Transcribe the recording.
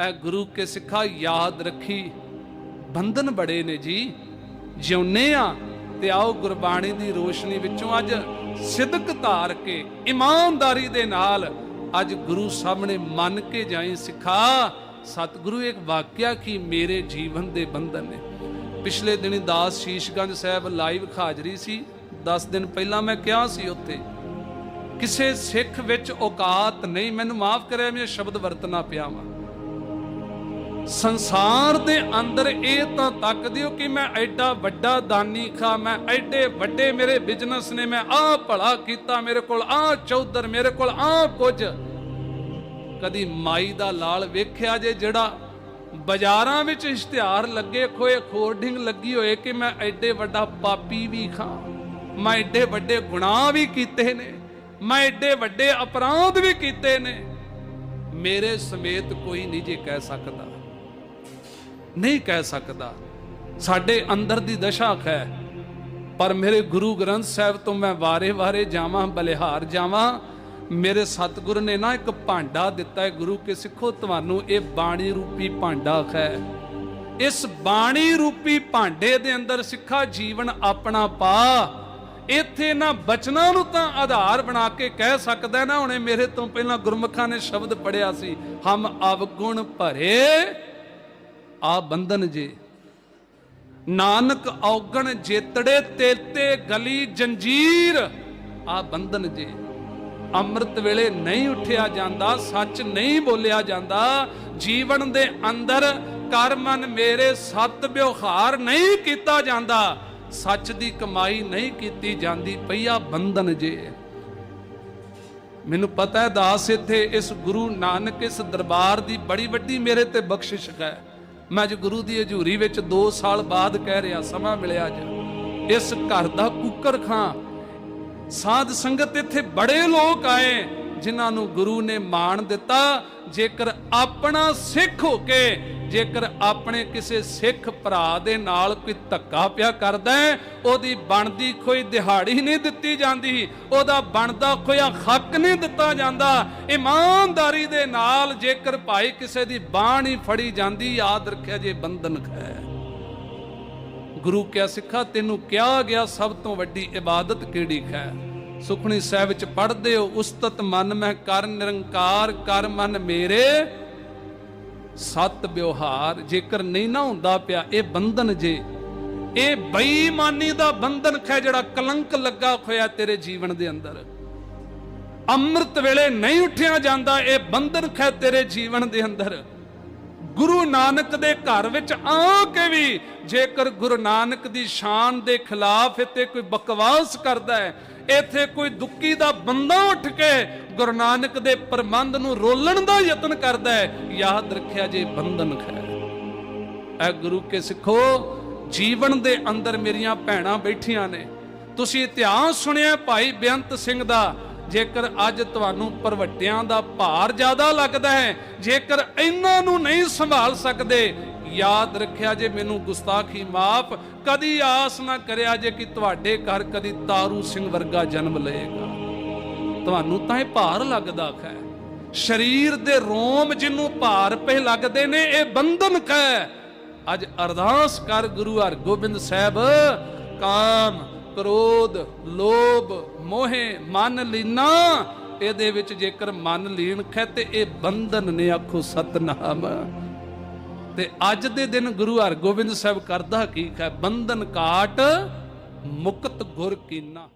ਐ ਗੁਰੂ ਕੇ ਸਿੱਖਾ ਯਾਦ ਰੱਖੀ। ਬੰਧਨ ਬੜੇ ਨੇ ਜੀ। ਜਿਉਨੇ ਆ ਤੇ ਆਓ ਗੁਰਬਾਣੀ ਦੀ ਰੋਸ਼ਨੀ ਵਿੱਚੋਂ ਅੱਜ ਸਿੱਧਕ ਧਾਰ ਕੇ, ਇਮਾਨਦਾਰੀ ਦੇ ਨਾਲ ਅੱਜ ਗੁਰੂ ਸਾਹਮਣੇ ਮੰਨ ਕੇ ਜਾਏ ਸਿੱਖਾ। ਸਤਿਗੁਰੂ, ਇੱਕ ਵਾਕਿਆ ਕੀ ਮੇਰੇ ਜੀਵਨ ਦੇ ਬੰਧਨ ਨੇ। ਪਿਛਲੇ ਦਿਨੀ ਦਾਸ ਸ਼ੀਸ਼ਗੰਜ ਸਾਹਿਬ ਲਾਈਵ ਹਾਜ਼ਰੀ ਸੀ। 10 ਦਿਨ ਪਹਿਲਾਂ ਮੈਂ ਕਿਹਾ ਸੀ ਉੱਥੇ, ਕਿਸੇ ਸਿੱਖ ਵਿੱਚ ਔਕਾਤ ਨਹੀਂ, ਮੈਨੂੰ ਮਾਫ ਕਰਿਆ, ਮੈਂ ਸ਼ਬਦ ਵਰਤਣਾ ਪਿਆ ਵਾ। ਸੰਸਾਰ ਦੇ ਅੰਦਰ ਇਹ ਤਾਂ ਤੱਕਦੇ ਹੋ ਕਿ ਮੈਂ ਐਡਾ ਵੱਡਾ ਦਾਨੀ ਖਾ, ਮੈਂ ਐਡੇ ਵੱਡੇ ਮੇਰੇ ਬਿਜ਼ਨਸ ਨੇ, ਮੈਂ ਆਹ ਭਲਾ ਕੀਤਾ ਮੇਰੇ ਕੋਲ, ਆਹ ਚੌਧਰ ਮੇਰੇ ਕੋਲ, ਆਹ ਕੁਝ। ਕਦੀ ਮਾਈ ਦਾ ਲਾਲ ਵੇਖਿਆ ਜੇ ਜਿਹੜਾ ਬਾਜ਼ਾਰਾਂ ਵਿੱਚ ਇਸ਼ਤਿਹਾਰ ਲੱਗੇ ਖੋਏ ਖੋਰਡਿੰਗ ਲੱਗੀ ਹੋਏ ਕਿ ਮੈਂ ਐਡੇ ਵੱਡਾ ਪਾਪੀ ਵੀ ਖਾਂ, ਮੈਂ ਐਡੇ ਵੱਡੇ ਗੁਨਾਹ ਵੀ ਕੀਤੇ ਨੇ, ਮੈਂ ਐਡੇ ਵੱਡੇ ਅਪਰਾਧ ਵੀ ਕੀਤੇ ਨੇ। ਮੇਰੇ ਸਮੇਤ ਕੋਈ ਨਹੀਂ ਜੇ ਕਹਿ ਸਕਦਾ। ਨਹੀਂ ਕਹਿ ਸਕਦਾ। ਸਾਡੇ ਅੰਦਰ ਦੀ ਦਸ਼ਾ ਹੈ, ਪਰ ਮੇਰੇ ਗੁਰੂ ਗ੍ਰੰਥ ਸਾਹਿਬ ਤੋਂ ਮੈਂ ਵਾਰੇ-ਵਾਰੇ ਜਾਵਾਂ, ਬਲਿਹਾਰ ਜਾਵਾਂ। ਮੇਰੇ ਸਤਿਗੁਰ ਨੇ ਨਾ ਇੱਕ ਭਾਂਡਾ ਦਿੱਤਾ ਹੈ, ਗੁਰੂ ਕੇ ਸਿੱਖੋ ਤੁਹਾਨੂੰ, ਇਹ ਬਾਣੀ ਰੂਪੀ ਭਾਂਡਾ ਹੈ। ਇਸ ਬਾਣੀ ਰੂਪੀ ਭਾਂਡੇ ਦੇ ਅੰਦਰ ਸਿੱਖਾ ਜੀਵਨ ਆਪਣਾ ਪਾ। ਇੱਥੇ ਨਾ ਬਚਨਾਂ ਨੂੰ ਤਾਂ ਆਧਾਰ ਬਣਾ ਕੇ ਕਹਿ ਸਕਦਾ ਨਾ, ਹੁਣੇ ਮੇਰੇ ਤੋਂ ਪਹਿਲਾਂ ਗੁਰਮੁਖਾਂ ਨੇ ਸ਼ਬਦ ਪੜਿਆ ਸੀ, ਹਮ ਅਵਗੁਣ ਭਰੇ। ਆ ਬੰਧਨ ਜੇ। ਨਾਨਕ ਔਗਣ ਜੇਤੜੇ ਤੇਤੇ ਗਲੀ ਜੰਜੀਰ। ਆ ਬੰਧਨ ਜੇ। ਅੰਮ੍ਰਿਤ ਵੇਲੇ ਨਹੀਂ ਉੱਠਿਆ ਜਾਂਦਾ, ਸੱਚ ਨਹੀਂ ਬੋਲਿਆ ਜਾਂਦਾ। ਜੀਵਨ ਦੇ ਅੰਦਰ ਕਰਮਨ ਮੇਰੇ ਸਤ ਵਿਵਹਾਰ ਨਹੀਂ ਕੀਤਾ ਜਾਂਦਾ। ਸੱਚ ਦੀ ਕਮਾਈ ਨਹੀਂ ਕੀਤੀ ਜਾਂਦੀ ਪਈਆ ਬੰਧਨ ਜੇ। ਮੈਨੂੰ ਪਤਾ ਹੈ ਦਾਸ ਇੱਥੇ ਇਸ ਗੁਰੂ ਨਾਨਕ ਇਸ ਦਰਬਾਰ ਦੀ ਬੜੀ ਵੱਡੀ ਮੇਰੇ ਤੇ ਬਖਸ਼ਿਸ਼ ਹੈ। ਮੈਂ ਅੱਜ ਗੁਰੂ ਦੀ ਹਜ਼ੂਰੀ ਵਿੱਚ 2 ਸਾਲ ਬਾਅਦ ਕਹਿ ਰਿਹਾ, ਸਮਾਂ ਮਿਲਿਆ ਅੱਜ। ਇਸ ਘਰ ਦਾ ਕੁੱਕਰ ਖਾਂ। ਸਾਧ ਸੰਗਤ ਇੱਥੇ ਬੜੇ ਲੋਕ ਆਏ, ਜਿਨ੍ਹਾਂ ਨੂੰ ਗੁਰੂ ਨੇ ਮਾਣ ਦਿੱਤਾ। ਜੇਕਰ ਆਪਣਾ ਸਿੱਖ ਹੋ ਕੇ ਜੇਕਰ ਆਪਣੇ ਕਿਸੇ ਸਿੱਖ ਭਰਾ ਦੇ ਨਾਲ ਕੋਈ ਧੱਕਾ ਪਿਆ ਕਰਦਾ ਉਹਦੀ ਬਣਦੀ ਕੋਈ ਦਿਹਾੜੀ ਨਹੀਂ ਦਿੱਤੀ ਜਾਂਦੀ, ਉਹਦਾ ਬਣਦਾ ਕੋਈ ਹੱਕ ਨਹੀਂ ਦਿੱਤਾ ਜਾਂਦਾ। ਇਮਾਨਦਾਰੀ ਦੇ ਨਾਲ ਜੇਕਰ ਭਾਈ ਕਿਸੇ ਦੀ ਬਾਹ ਹੀ ਫੜੀ ਜਾਂਦੀ, ਯਾਦ ਰੱਖਿਆ ਜੇ ਬੰਧਨ ਹੈ ਗੁਰੂ ਕਿਆ ਸਿੱਖਾ, ਤੈਨੂੰ ਕਿਹਾ ਗਿਆ ਸਭ ਤੋਂ ਵੱਡੀ ਇਬਾਦਤ ਕਿਹੜੀ ਹੈ ਸੁਖਣੀ ਸਾਹਿਬ ਵਿੱਚ ਪੜ੍ਹਦੇ ਹੋ, ਉਸਤਤ ਮਨ ਮੈਂ ਕਰ ਨਿਰੰਕਾਰ, ਕਰ ਮਨ ਮੇਰੇ ਸਤ ਵਿਵਹਾਰ, ਜੇਕਰ ਨਹੀਂ ਨਾ ਹੁੰਦਾ ਪਿਆ, ਇਹ ਬੰਧਨ ਜੇ। ਇਹ ਬੇਈਮਾਨੀ ਦਾ ਬੰਧਨ ਹੈ ਜਿਹੜਾ ਕਲੰਕ ਲੱਗਾ ਹੋਇਆ ਤੇਰੇ ਜੀਵਨ ਦੇ ਅੰਦਰ। ਅੰਮ੍ਰਿਤ ਵੇਲੇ ਨਹੀਂ ਉੱਠਿਆ ਜਾਂਦਾ, ਇਹ ਬੰਧਨ ਹੈ ਤੇਰੇ ਜੀਵਨ ਦੇ ਅੰਦਰ। ਗੁਰੂ ਨਾਨਕ ਦੇ ਘਰ ਵਿੱਚ ਆ ਕੇ ਵੀ ਜੇਕਰ ਗੁਰੂ ਨਾਨਕ ਦੀ ਸ਼ਾਨ ਦੇ ਖਿਲਾਫ ਇੱਥੇ ਕੋਈ ਬਕਵਾਸ ਕਰਦਾ ਹੈ ਇੱਥੇ ਕੋਈ ਦੁੱਕੀ ਦਾ ਬੰਦਾ ਉੱਠ ਕੇ ਗੁਰੂ ਨਾਨਕ ਦੇ ਪ੍ਰਬੰਧ ਨੂੰ ਰੋਲਣ ਦਾ ਯਤਨ ਕਰਦਾ ਹੈ। ਯਾਦ ਰੱਖਿਆ ਜੇ ਬੰਧਨ ਹੈ ਐ ਗੁਰੂ ਕੇ ਸਿੱਖੋ, ਜੀਵਨ ਦੇ ਅੰਦਰ ਮੇਰੀਆਂ ਭੈਣਾਂ ਬੈਠੀਆਂ ਨੇ। ਤੁਸੀਂ ਇਤਿਹਾਸ ਸੁਣਿਆ ਭਾਈ ਬੇਅੰਤ ਸਿੰਘ ਦਾ, ਜੇਕਰ ਅੱਜ ਤੁਹਾਨੂੰ ਪਰਵੱਟਿਆਂ ਦਾ ਭਾਰ ਜ਼ਿਆਦਾ ਲੱਗਦਾ ਹੈ, ਜੇਕਰ ਇਹਨਾਂ ਨੂੰ ਨਹੀਂ ਸੰਭਾਲ ਸਕਦੇ ਯਾਦ ਰੱਖਿਆ ਜੇ ਮੈਨੂੰ ਗੁਸਤਾਖੀ ਮਾਫ, ਕਦੀ ਆਸ ਨਾ ਕਰਿਆ ਜੇ ਕਿ ਤੁਹਾਡੇ ਘਰ ਕਦੀ ਤਾਰੂ ਸਿੰਘ ਵਰਗਾ ਜਨਮ ਲਏਗਾ। ਤੁਹਾਨੂੰ ਤਾਂ ਇਹ ਭਾਰ ਲੱਗਦਾ ਹੈ ਸਰੀਰ ਦੇ ਰੋਮ ਜਿਹਨੂੰ ਭਾਰ ਪੇ ਲੱਗਦੇ ਨੇ, ਇਹ ਬੰਧਨ ਹੈ ਅੱਜ ਅਰਦਾਸ ਕਰ ਗੁਰੂ ਹਰਗੋਬਿੰਦ ਸਾਹਿਬ, ਕਾਮ, ਕ੍ਰੋਧ, ਲੋਭ, ਮੋਹੇ ਮਨ ਲੀਨਾ। ਇਹਦੇ ਵਿੱਚ ਜੇਕਰ ਮਨ ਲੀਨ ਖੈ ਤੇ ਇਹ ਬੰਧਨ ਨੇ ਆਖੋ ਸਤਨਾਮ। ਤੇ ਅੱਜ ਦੇ ਦਿਨ ਗੁਰੂ ਹਰਗੋਬਿੰਦ ਸਾਹਿਬ ਕਰਦਾ ਕੀ ਹੈ, ਬੰਧਨ ਕਾਟ ਮੁਕਤ ਗੁਰ ਕੀਨਾ।